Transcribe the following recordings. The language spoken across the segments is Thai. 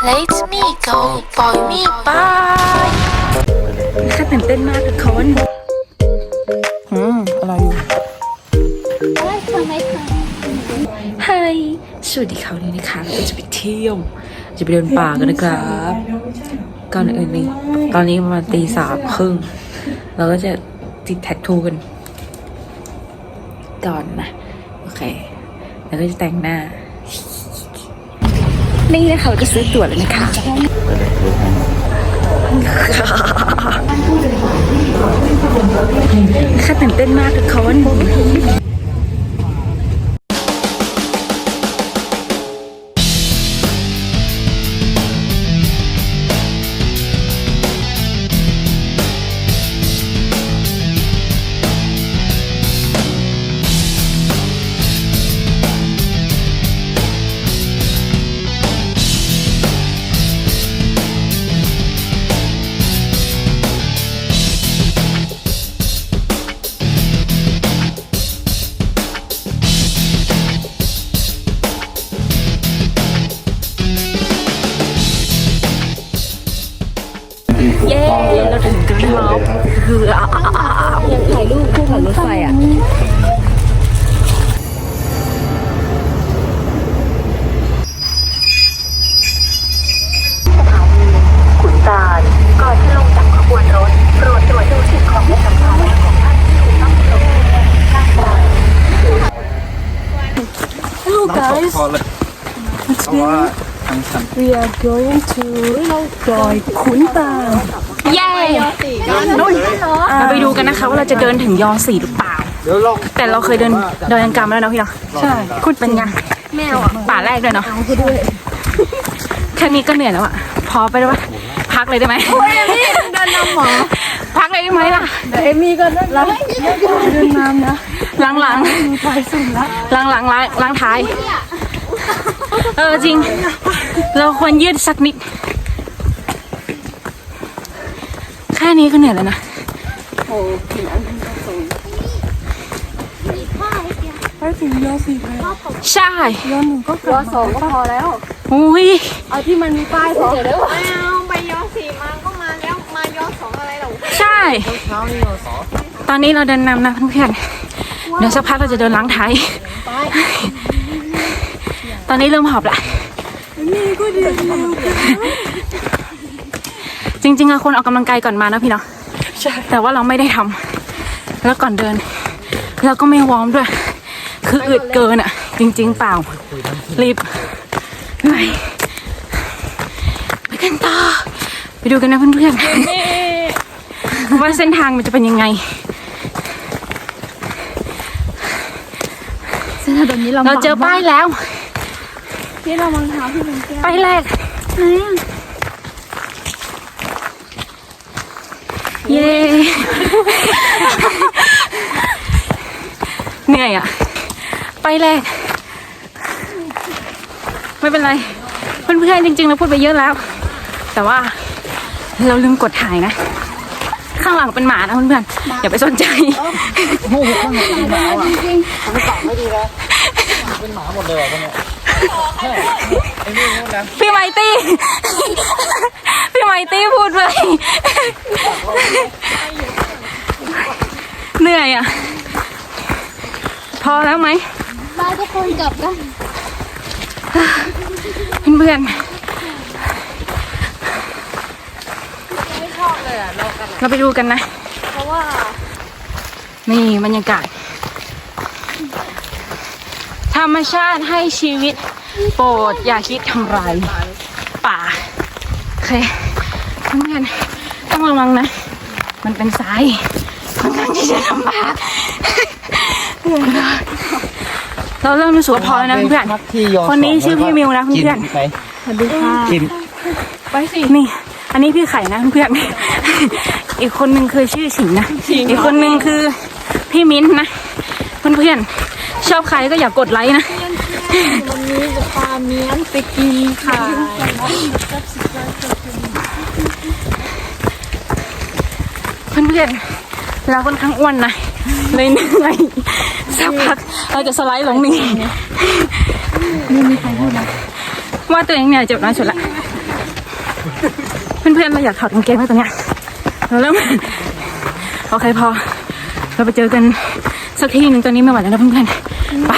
Let me go ปล่อยมีไปแค่ตื่นเต้นมากทุกคนอืมอะไรอยู่ไฮสวัสดีค่ะวันนี้นะคะเราก็จะไปเที่ยว จะไปเดินป่ากันนะครับก่อนอื่นนี่ตอนนี้ประมาณตีสามครึ่งเราก็จะติดแท็กทูกัน ก่อนนะ โอเค แล้วก็จะแต่งหน้า นี่นะคะเราจะซื้อตั๋วแล้วนะคะค่ะตื่นเต้นมากทุกคน guys พอเลยเพราะว่าทางสัน we are going to ดอยขุนตาลเย้นู่นเราไปดูกันนะคะว่าเราจะเดินถึงยอสี่หรือเปล่าเดี๋ยวลองแต่เราเคยเดินดอยอังกามาแล้วเนาะพี่เนาะใช่คุณเป็นไงแมวอะป่าแรกด้วยเนาะแค่นี้ก็เหนื่อยแล้วอะ พอไปได้ปะพักเลยได้ไหมโอ้ยพี่เดินนำหมอพักเลยได้ไหมล่ะเอมี่ก็เดินนำนะหลังหลังหลังหลังล้างล้างท้าย เออจริง เราควรยืดสักนิด แค่นี้ก็เหนื่อยแล้วนะใช่ย้อนหนึ่งก็ย้อนสองก็พอแล้วอุ้ยเอาที่มันมีป้ายพอเดี๋ยวไม่เอาไปย้อนสี่มาก็มาแล้วมาย้อนสองอะไรหรอใช่ตอนนี้เราเดินนำนะเพื่อนๆเดี๋ยวสักพักเราจะเดินล้างท้าย อนนี้เริ่มหอบละจริง ๆอะคนออกกำลังกายก่อนมานะพี่เนาะแต่ว่าเราไม่ได้ทำแล้วก่อนเดินเราก็ไม่วอร์มด้วย คืออึดเกินอะจริง ๆ เปล่ารีบเหนื่อยไปกันต่อไปดูกันนะเพื่อนๆว่าเส้นทางมันจะเป็นยังไงเส้นทางแบบนี้เราเราเจอป้ายแล้ว ที่เราวางเท้าที่เป็นแก้วป้ายแรกเย้เหนื่อยอะป้ายแรกไม่เป็นไรเพื่อนๆจริงๆเราพูดไปเยอะแล้ว แต่ว่าเราลืมกดถ่ายนะ ข้างหลังเป็นหมานะเพื่อนๆอย่าไปสนใจเป็นหมาหมดเลยเหรอพวกเนี้ย ไอ้นี่นู่นนะพี่ไมตี้ พี่ไมตี้พูดเลย เหนื่อยอะ พอแล้วไหมบ้านทุกคนกลับกันเพื่อนๆเราไปดูกันนะ เพราะว่า นี่บรรยากาศ ธรรมชาติให้ชีวิต โปรดอย่าคิดทำลายป่าโอเคเพื่อนๆต้องระวังนะ มันเป็นทรายค่อนข้างที่จะลำบากเราเริ่มรู้สึกว่าพอแล้วนะเพื่อนพักที่ยอๆคนนี้ชื่อพี่มิวนะกิเพื่อนไปๆสวัสดีค่ะกินไปสินี่อันนี้พี่ไข่นะเพื่อนๆอีกคนนึงคือชื่อฉิงนะ อีกคนนึงคือพี่มิ้นท์นะ เพื่อนๆ ชอบใครก็อย่ากกดไลค์นะ วันนี้จะพาเมียนไปกินค่ะเพื่อนๆเราค่อนข้างอ้วนนะเลยเหนื่อยสักพักเราจะสไลด์ลงนี่ไม่มีใครพูดนะว่าตัวเองเนี่ยเจ็บน้อยสุดละ เพื่อนๆเราอยากถอดกางเกงแล้วตอนเนี้ยเราเริ่มโอเคพอ เราไปเจอกันสักที่หนึ่งตอนนี้ไม่ไหวแล้วนะเพื่อนๆ ไป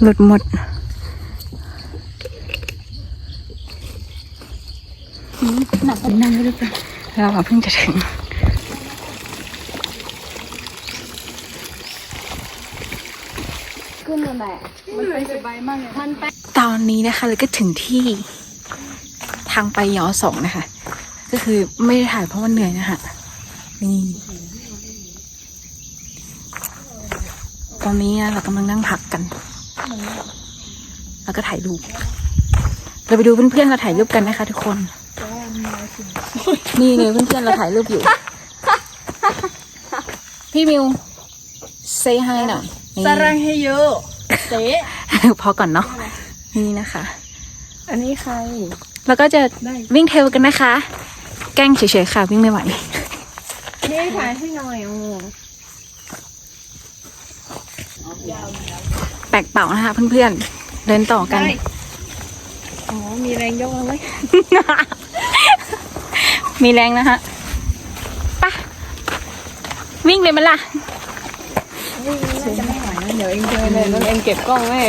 หลุดหมดหนักนั่งไม่ได้ปะเราอะเพิ่งจะถึงตอนนี้นะคะเราก็ถึงที่ทางไปยอสองนะคะ ก็คือไม่ได้ถ่ายเพราะว่าเหนื่อยนะคะนี่ ตอนนี้เรากำลังนั่งพักกัน แล้วก็ถ่ายรูป เราไปดูเพื่อนๆเราถ่ายรูปกันนะคะทุกคน นี่เลยเพื่อนๆเราถ่ายรูปอยู่ พี่มิว say hi หน่อยนี่สรังเฮโยเตะพอก่อนเนาะ นี่นะคะ อันนี้ใคร แล้วก็จะวิ่งเทรลกันนะคะ แกล้งเฉยๆค่ะ วิ่งไม่ไหวนี่ถ่ายให้หน่อยโอ้ แปลกเป่านะคะเพื่อนๆ เดินต่อกัน อ๋อ มีแรงยกแล้วไหมมีแรงนะคะปะวิ่งเลยมันล่ะเดี๋ยวเองเจอเลยแล้วเองเก็บกล้องแม่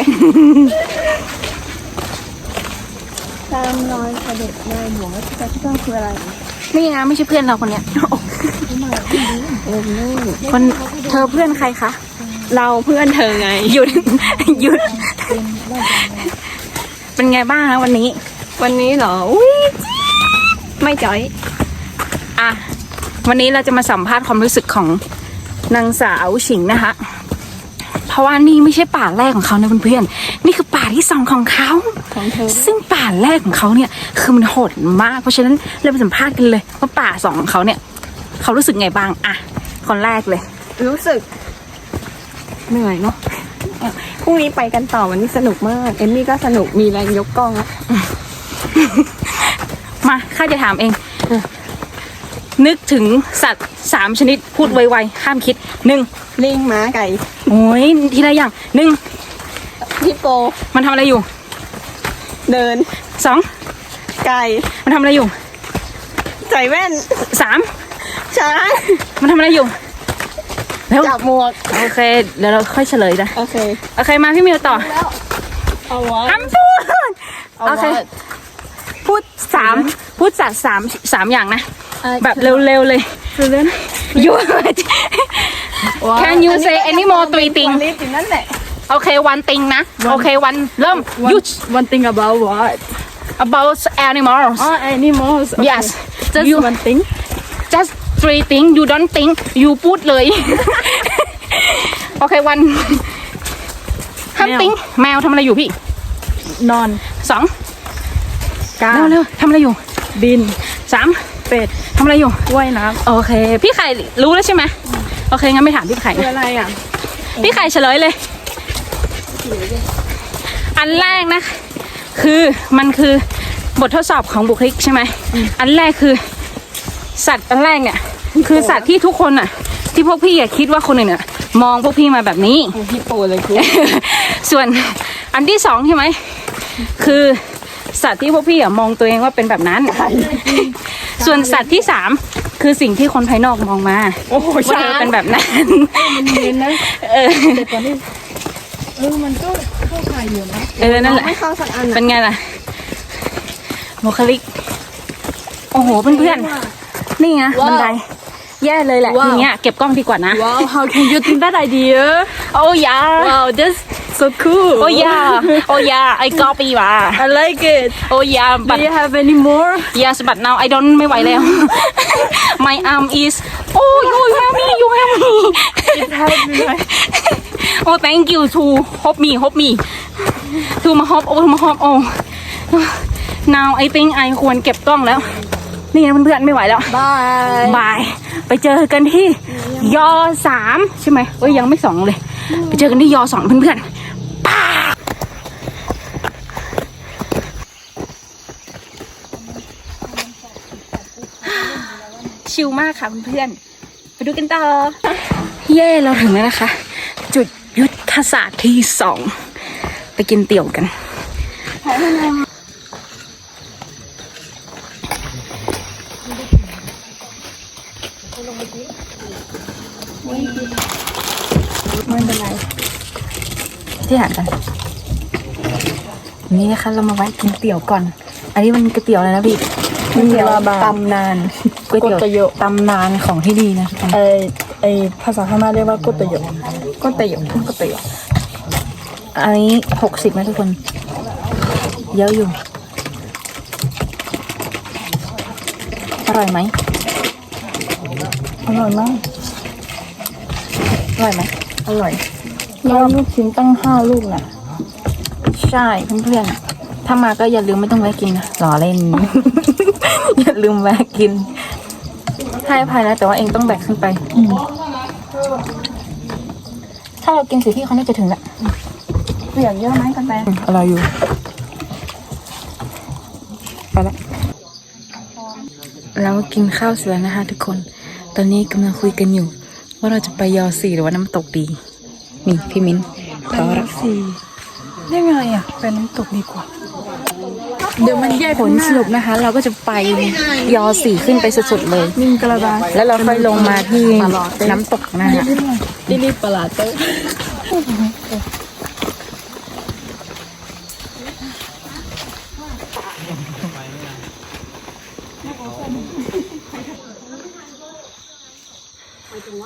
ตามรอยเสด็จนายหลวงรัชกาลที่เก้าคืออะไร นี่นะไม่ใช่เพื่อนเราคนเนี้ยคนเธอเพื่อนใครคะ เราเพื่อนเธอไง หยุด หยุด เป็นไงบ้างคะวันนี้ วันนี้เหรออุ้ยไม่จ่อย อะ วันนี้เราจะมาสัมภาษณ์ความรู้สึกของนางสาวฉิงนะคะ เพราะว่านี่ไม่ใช่ป่าแรกของเขานะเพื่อนๆ นี่คือป่าที่สองของเขา ของเธอซึ่งป่าแรกของเขาเนี่ย คือมันโหดมาก เพราะฉะนั้นเราไปสัมภาษณ์กันเลยว่าป่าสองของเขาเนี่ย เขารู้สึกไงบ้าง อะ คนแรกเลย รู้สึก เหนื่อยเนาะพรุ่งนี้ไปกันต่อวันนี้สนุกมาก เอมมี่ก็สนุกมีแรงยกกล้องแล้วมาข้าจะถามเอง นึกถึงสัตว์สามชนิดพูดไวๆห้ามคิดหนึ่งลิงม้าไก่โอ้ยทีละอย่างหนึ่งฮิปโป มันทำอะไรอยู่ เดินสองไก่มันทำอะไรอยู่ใส่แว่นสามช้างมันทำอะไรอยู่ เร็วจับหมวกโอเคเดี๋ยวเราค่อยเฉลยนะโอเคโอเคมาพี่มิวต่อเอาวะอ้ำพูดโอเคพูดสามพูดสัตว์สามสามอย่างนะ แบบเร็วๆเลยยู Can you say any more three ลิ things ฟอยู่นั่นแหละโอเค one thing นะ โอเค one เริ่ม you one thing about what about animals oh animals okay. yes just you one thing just three things you don't think you พูดเลย โอเค one ห้ามแมวติ้งแมวทำอะไรอยู่พี่ นอนสองกาเร็วเร็วทำอะไรอยู่บินสามเป็ดทำอะไรอยู่ว่ายน้โอเค พี่ไข่รู้แล้วใช่ไหมโอเคงั้นไม่ถามพี่ไข่ำคือนะอะไรอะ พี่ไข่เฉลยเลย อันแรกนะ คือมันคือบททดสอบของบุคลิกใช่ไหม อันแรกคือ สัตว์อันแรกเนี่ย คือสัตว์ที่ทุกคนอะ ที่พวกพี่อะคิดว่าคนอื่นอะ มองพวกพี่มาแบบนี้ ฮิปโปเลยคือส่วนอันที่สองใช่ไหม คือสัตว์ที่พวกพี่อะมองตัวเองว่าเป็นแบบนั้น ส่วนสัตว์ที่สามคือสิ่งที่คนภายนอกมองมาโอ้โหว่าช้าเธองเป็นแบบนั้น มันเย็นนะเออ แต่ตอนนี้เออมันก็เข้าข่ายอยู่นะเออ นั่นแหละ ไม่เข้าสักอันเป็อะนไงล่ะบุคลิก โอ้โห เพื่อนๆ นี่นะบันได แย่เลยแหละทีเนี้ยเก็บกล้องดีกว่านะว้าว how can you think that idea โอ้ยา wow that's so cool โอ้ยาโอ้ยาไอ้กอปีว่ะ I like it โอ้ยา do บัต you have any more Yes, but now I don't ไม่ไหวแล้ว My arm is Oh you help me you help me it help me right Oh thank you to help me help me to มา help โอ้มา help โอ้ Now I think I ควรเก็บกล้องแล้ว นี่นะเพื่อนๆไม่ไหวแล้ว bye บาย ไปเจอกันที่ยอสามใช่ไหมเอ้ยยังไม่สองเลย ไปเจอกันที่ยอสองเพื่อนๆป้าชิลมากค่ะเพื่อนๆไปดูกันต่อ เย่เราถึงแล้วนะคะ จุดยุทธศาสตร์ที่สองไปกินเตี๋ยวกัน ไม่เป็นไรที่หันกันนี่นะคะเรามาไว้กินเตี๋ยวก่อน อันนี้มันก๋วยเตี๋ยวอะไรนะพี่ก๋วยเตี๋ยวตำนานก๋วยเตี๋ยวตำนานของที่ดีนะเออไอภาษาพม่าเรียกว่าก๋วยเตี๋ยวก๋วยเตี๋ยวก๋วยเตี๋ยวอันนี้หกสิบไหมทุกคน เยอะอยู่ อร่อยไหม อร่อยมากอร่อยไหมอร่อยแล้วลูกชิ้นตั้งห้าลูกนะใช่เพื่อนๆถ้ามาก็อย่าลืมไม่ต้องแวะกินนะหล่อเล่น อย่าลืมแวะกิน ให้อภัยนะ แต่ว่าเองต้องแบกขึ้นไปถ้าเรากินสิพี่เขาน่าจะถึงละเปลี่ยนเยอะไหมกันแตอร่อยอยู่ไปละเรากินข้าวเสร็จแล้วนะคะทุกคน ตอนนี้กำลังคุยกันอยู่ ว่าเราจะไปยอสี่หรือว่าน้ำตกดี นี่พี่มิ้นพอละสี่ได้ไงอะเป็นน้ำตกดีกว่า เดี๋ยวมันแยกผลสรุปนะคะ เราก็จะไปยอสี่ขึ้นไปสุดๆเลยนิ่งกระดาษแล้วเราค่อยลงมาที่น้ำตกนะคะดิลิปลาเต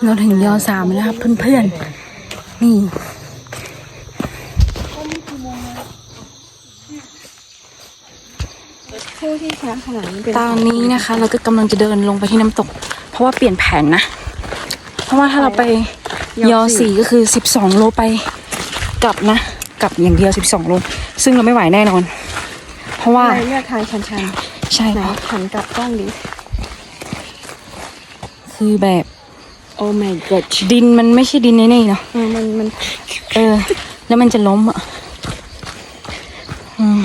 เราถึงยอสามแล้วครับเพื่อนๆ นี่ผู้ที่ช้าขนาดนี้เป็นตอนนี้นะคะ เราก็กำลังจะเดินลงไปที่น้ำตก เพราะว่าเปลี่ยนแผนนะ เพราะว่าถ้าเราไปยอสี่ก็คือสิบสองโลไปกลับนะกลับอย่างเดียวสิบสองโลซึ่งเราไม่ไหวแน่นอน เพราะว่าอะไรเลือกทางชันใช่ๆไหนค่ะหันกลับกล้องดิคือแบบ โอ้ my god ดินมันไม่ใช่ดินนี่ๆเนาะเออมันมัน เออ แล้วมันจะล้มอะ อืม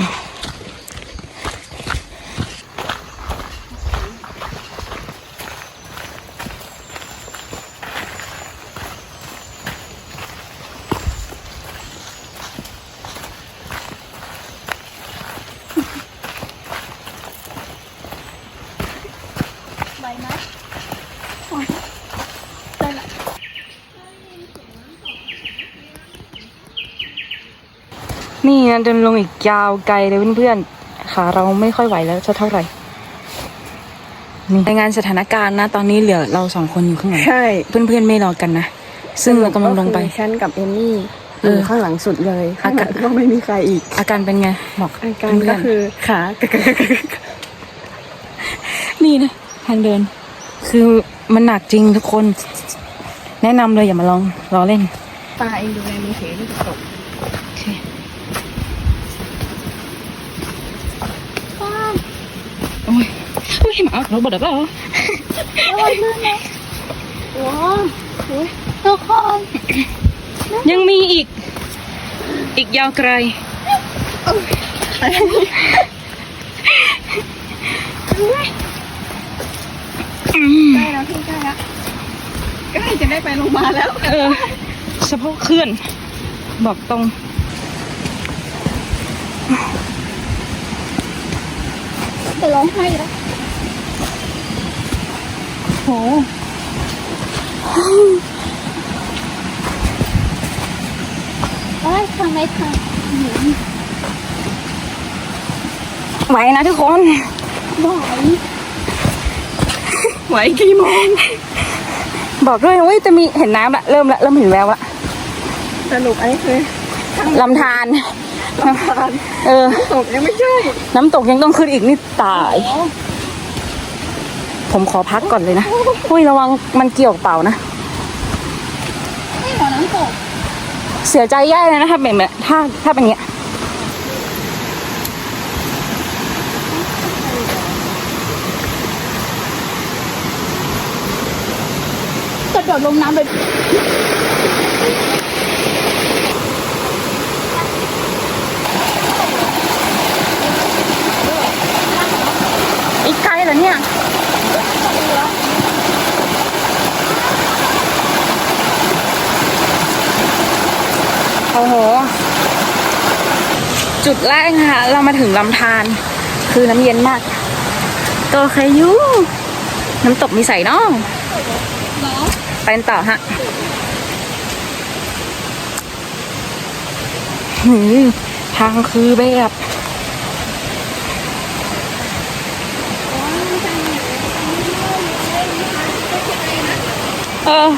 นี่นะเดินลงอีกยาวไกลเลยเพื่อนๆขาเราไม่ค่อยไหวแล้วจะเท่าไหร่นี่รายงานสถานการณ์นะ ตอนนี้เหลือเราสองคนอยู่ข้างหลังใช่เพื่อนๆไม่รอกันนะซึ่งเรากำลังลงไปก็คือฉันกับเอมมี่อเออยู่ข้างหลังสุดเลยข้างหลังก็ไม่มีใครอีก อาการเป็นไงบอกอาการเพื่ก็นๆคือขานี่นะทางเดิน คือมันหนักจริงทุกคน แนะนำเลยอย่ามาลองล้อเล่น ตาเองดูในมือถือที่ตก โอเคโอ้ยโอ้ยหมาเราบดแล้วทุกคนยังมีอีก อีกยาวไกลได้แล้วพี่ได้แล้วใกล้จะได้ไปโรงพยาบาลแล้ว เออสะโพกเคลื่อน บอกตรงจะร้องไห้แล้ว โหเอ้ยทำไมทไหวนะทุกคนำบ่อยไหวกี่โมงบอกด้วยนะเว้ยจะมีเห็นน้ำละเริ่มละเริ่มเห็นแววละสรุปอันนี้คือลำธารลำธารเออตกยังไม่ใช่ น้ำตกยังต้องขึ้นอีกนี่ตาย ผมขอพักก่อนเลยนะอุ้ยระวังมันเกี่ยวเปล่านะ ไม่หรอน้ำตกเสียใจแย่เลยนะถ้าเป็นแบบถ้าถ้าเป็นอย่างเงี้ยกระโดดลงน้ำเลยอีกไกลเหรอเนี่ย โอ้โห จุดแรกนะคะเรามาถึงลำธารคือน้ำเย็นมากตัวใครยูน้ำตกมีใส่เนาะไปกันต่อฮะหือทางคือแบบเออ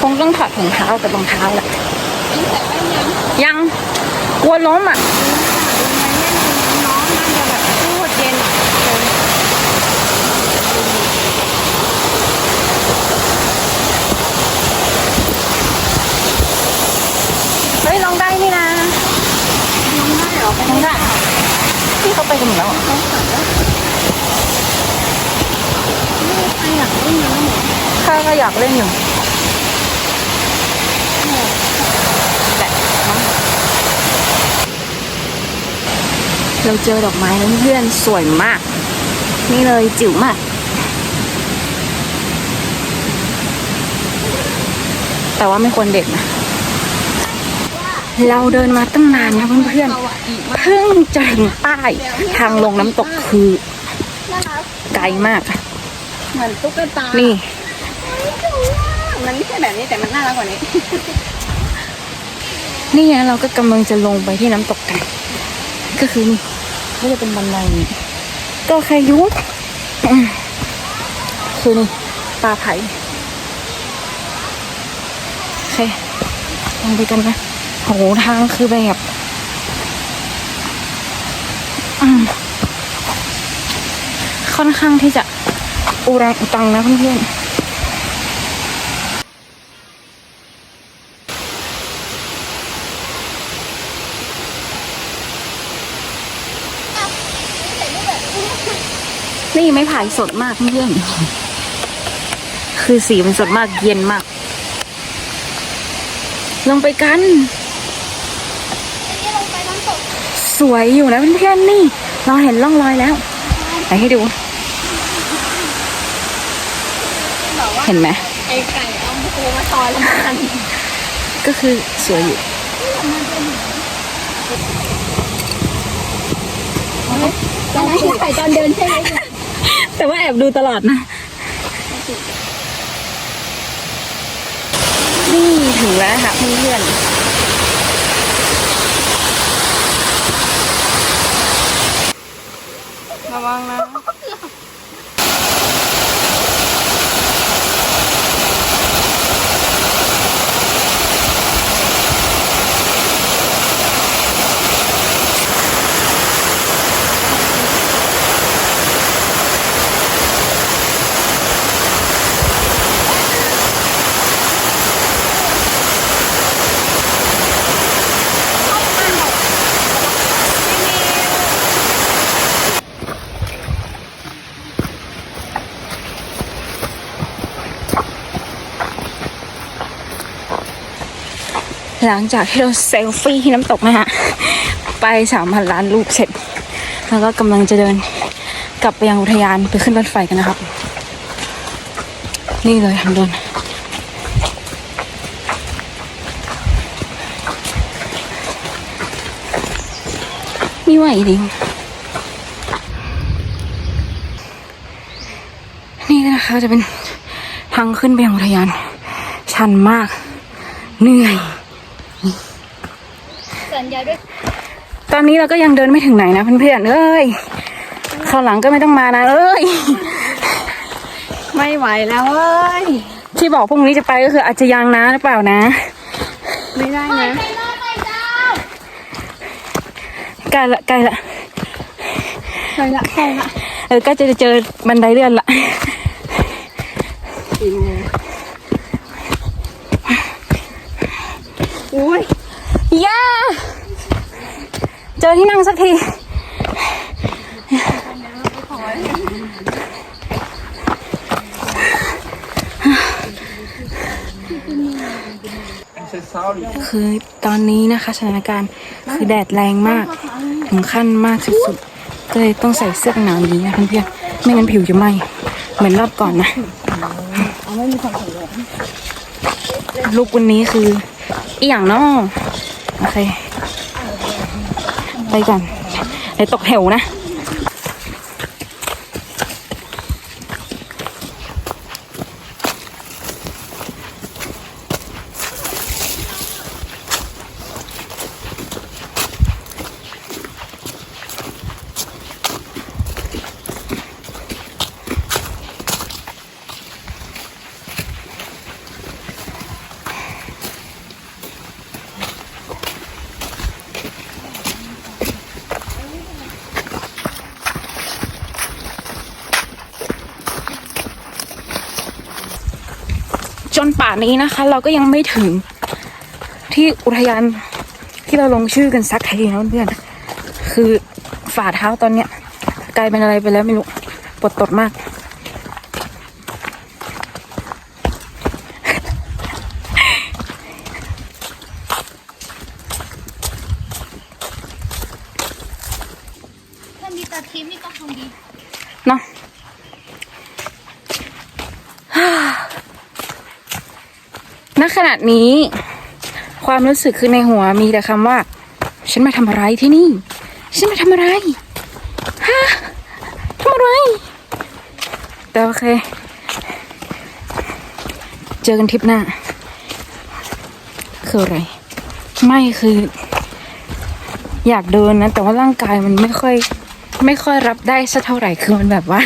คงต้องถอดถุงเท้ากับรองเท้าแหละ ยังกลัวล้มอะพูดเย็นเฮ้ยลองได้นี่นะลองได้เหรอลองได้พี่เขาไปกันหมดแล้วเหรอข้าก็อยากเล่นอยู่แต่น้อง เราเจอดอกไม้แล้วเพื่อนสวยมาก นี่เลยจิ๋วมาก แต่ว่าไม่ควรเด็ดนะ เราเดินมาตั้งนานนะเพื่อนๆเพิ่งจะถึงป้ายทางลงน้ำตกคือไกลมากเหมือนตุ๊กตา นี่ มันไม่ใช่แบบนี้แต่มันน่ารักกว่านี้ นี่นะเราก็กำลังจะลงไปที่น้ำตกกัน ก็คือนี่ ก็จะเป็นบันไดนี่ก็แค่ยุบอืมคือนี่ปลาไผ่โอเคลงไปกันนะโหทางคือแบบอืมค่อนข้างที่จะอุรังอุตังนะเพื่อนๆ ไม่ผ่ายสดมากเพื่อนคือสีมันสดมากเย็นมาก ลงไปกัน สวยอยู่นะเพื่อนๆนี่ เราเห็นร่องรอยแล้วไปให้ดู เห็นไหมไอ้ไก่เอาปูมาซอยแล้วมันก็คือสวยอยู่ตอนนั้นที่ถ่ายตอนเดินใช่ไหม แต่ว่าแอบดูตลอดนะ นี่ถึงแล้วค่ะเพื่อนๆระวังนะ หลังจากที่เราเซลฟี่ที่น้ำตกนะฮะ ไปสามพันล้านรูปเสร็จ แล้วก็กำลังจะเดินกลับไปยังอุทยานไปขึ้นรถไฟกันนะครับ นี่เลยทางเดินไม่ไหวจริงนี่นะคะจะเป็นทางขึ้นไปยังอุทยานชันมาก เหนื่อย สัญญาด้วย ตอนนี้เราก็ยังเดินไม่ถึงไหนนะเพื่อนๆเอ้ยคราวหลังก็ไม่ต้องมานะเอ้ย ไม่ไหวแล้วเว้ย ที่บอกพรุ่งนี้จะไปก็คืออาจจะยังนะหรือเปล่านะ ไม่ได้นะใกล้ละใกล้ละใช่ละใช่ละเออใก็จะเจอบันไดเลื่อนละสี่โมงอุ้ยย่า เจอที่นั่งสักที คือตอนนี้นะคะสถานการณ์คือแดดแรงมาก ถึงขั้นมากสุดๆก็เลยต้องใส่เสื้อกันหนาวอย่างนี้นะเพื่อนๆไม่งั้นผิวจะไหม้เหมือนรอบก่อนนะลูกวันนี้คืออีอย่างเนอโอเค ไปก่อนเดี๋ยวตกเหวนะ น นี้นะคะ เราก็ยังไม่ถึงที่อุทยานที่เราลงชื่อกันสักทีนะเพื่อนๆคือฝ่าเท้าตอนเนี้ยกลายเป็นอะไรไปแล้วไม่รู้ปวดตดมาก ถ้ามีตาทิพย์นี่ก็คงดีเนาะ ณขณะนี้ ความรู้สึกคือในหัวมีแต่คำว่า ฉันมาทำอะไรที่นี่ ฉันมาทำอะไรฮะทำอะไร แต่โอเค เจอกันทริปหน้า คืออะไร ไม่คือ อยากเดินนะ แต่ว่าร่างกายมันไม่ค่อย ไม่ค่อยรับได้สักเท่าไหร่คือมันแบบว่า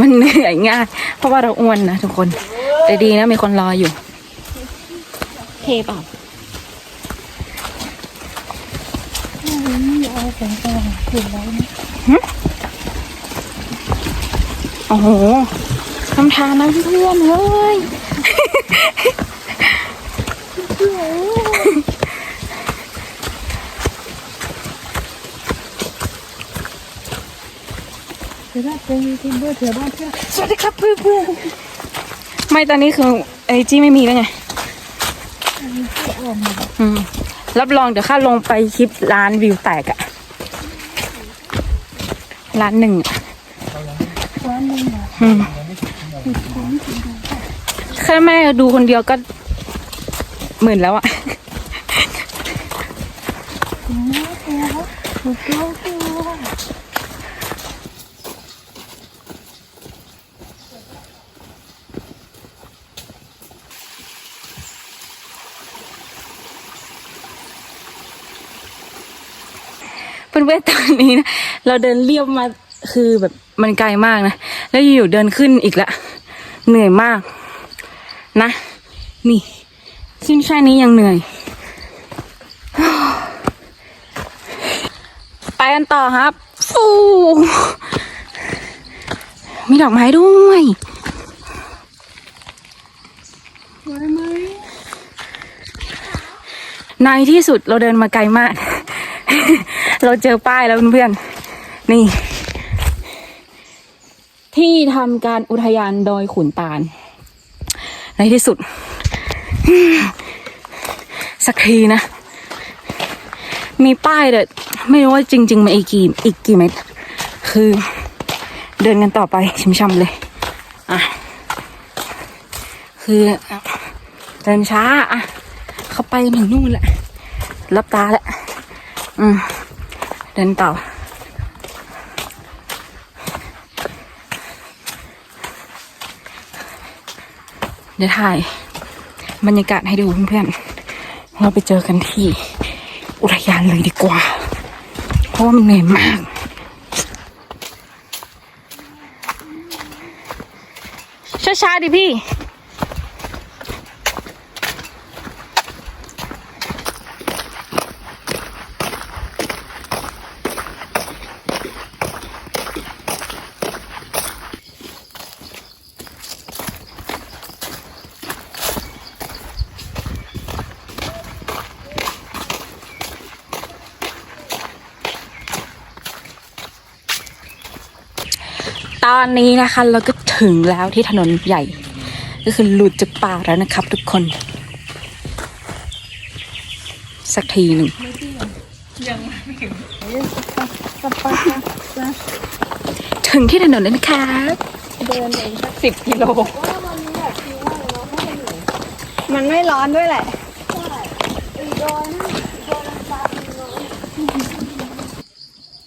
มันเหนื่อยง่ายเพราะว่าเราอ้วนนะทุกคน แต่ดีนะมีคนรออยู่ เทเปล่าหึโอ้โหคำทานนะเพื่อนๆเฮ้ยสวัสดีครับเพื่อนเพื่อนๆไม่ตอนนี้คือไอจี้ไม่มีแล้วไง อืมรับรองเดี๋ยวข้าลงไปคลิปร้านวิวแตกอะร้านหนึ่งอะอืมแค่แม่ดูคนเดียวก็หมื่นแล้วอะ เพื่อนๆตอนนี้นะเราเดินเรียบมาคือแบบมันไกลมากนะ แล้วอยู่ๆเดินขึ้นอีกละ เหนื่อยมาก นะ นี่ซึ่งแค่นี้ยังเหนื่อย ไปกันต่อครับฟูมีดอกไม้ด้วยในที่สุดเราเดินมาไกลมาก เราเจอป้ายแล้วเพื่อนๆนี่ ที่ทำการอุทยานดอยขุนตาล ในที่สุด สักทีนะ มีป้ายแต่ไม่รู้ว่าจริง ๆมันอีกกี่อีกกี่เมตร คือ เดินกันต่อไปชิมช่ำเลย อะ คือเดินช้า อะ เข้าไปถึงนู่นแหละรับตาแหละ อืม เดินต่อ เดี๋ยวถ่ายบรรยากาศให้ดูเพื่อนๆ เราไปเจอกันที่อุทยานเลยดีกว่า เพราะว่ามันเหนื่อยมากช้าๆดิพี่ อนนี้นะคะเราก็ถึงแล้วที่ถนนใหญ่ ก็คือหลุดจากป่าแล้วนะครับ ทุกคน สักทีหนึ่งถึงที่ถนนแล้วนะคะเดินเองสักสิบกิโลมันไม่ร้อนด้วยแหละ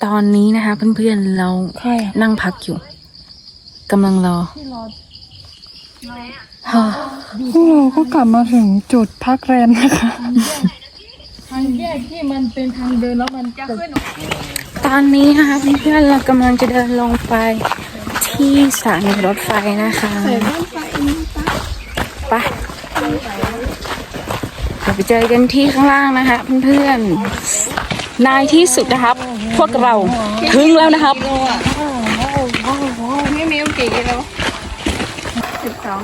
ตอนนี้นะคะเพื่อนๆเรานั่งพักอยู่ กำลังรอฮะพวกเราก็กลับมาถึงจุดพักแรมนะคะตอนนี้นะคะเพื่อนๆเรากำลังจะเดินลงไปที่สถานีรถไฟนะคะไปเราไปเจอกันที่ข้างล่างนะคะเพื่อนๆนายที่สุดนะครับ พวกเราถึงแล้วนะครับไม่มี กี่กิโลสิบสอง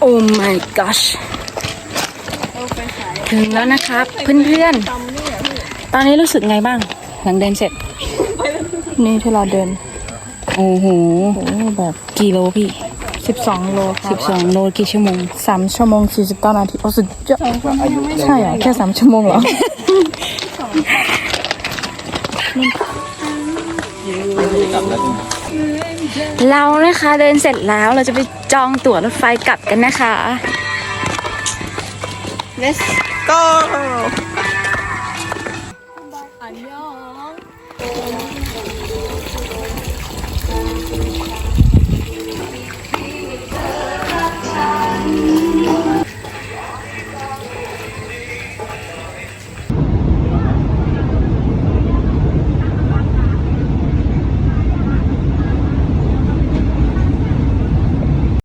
โอ้ my gosh ถึงแล้วนะครับ เพื่อนๆ ตอนนี้รู้สึกไงบ้าง หลังเดินเสร็จ นี่ที่เราเดิน โอ้โห โอ้แบบกี่โลพี่12โลครัสิบบสองโลกี่ชั่วโมงสามชั่วโมง49นาทีโอ้สุดยอดใช่เหรอแค่สามชั่วโมงเหรอเรานะคะเดินเสร็จแล้วเราจะไปจองตั๋วรถไฟกลับกันนะคะ let's go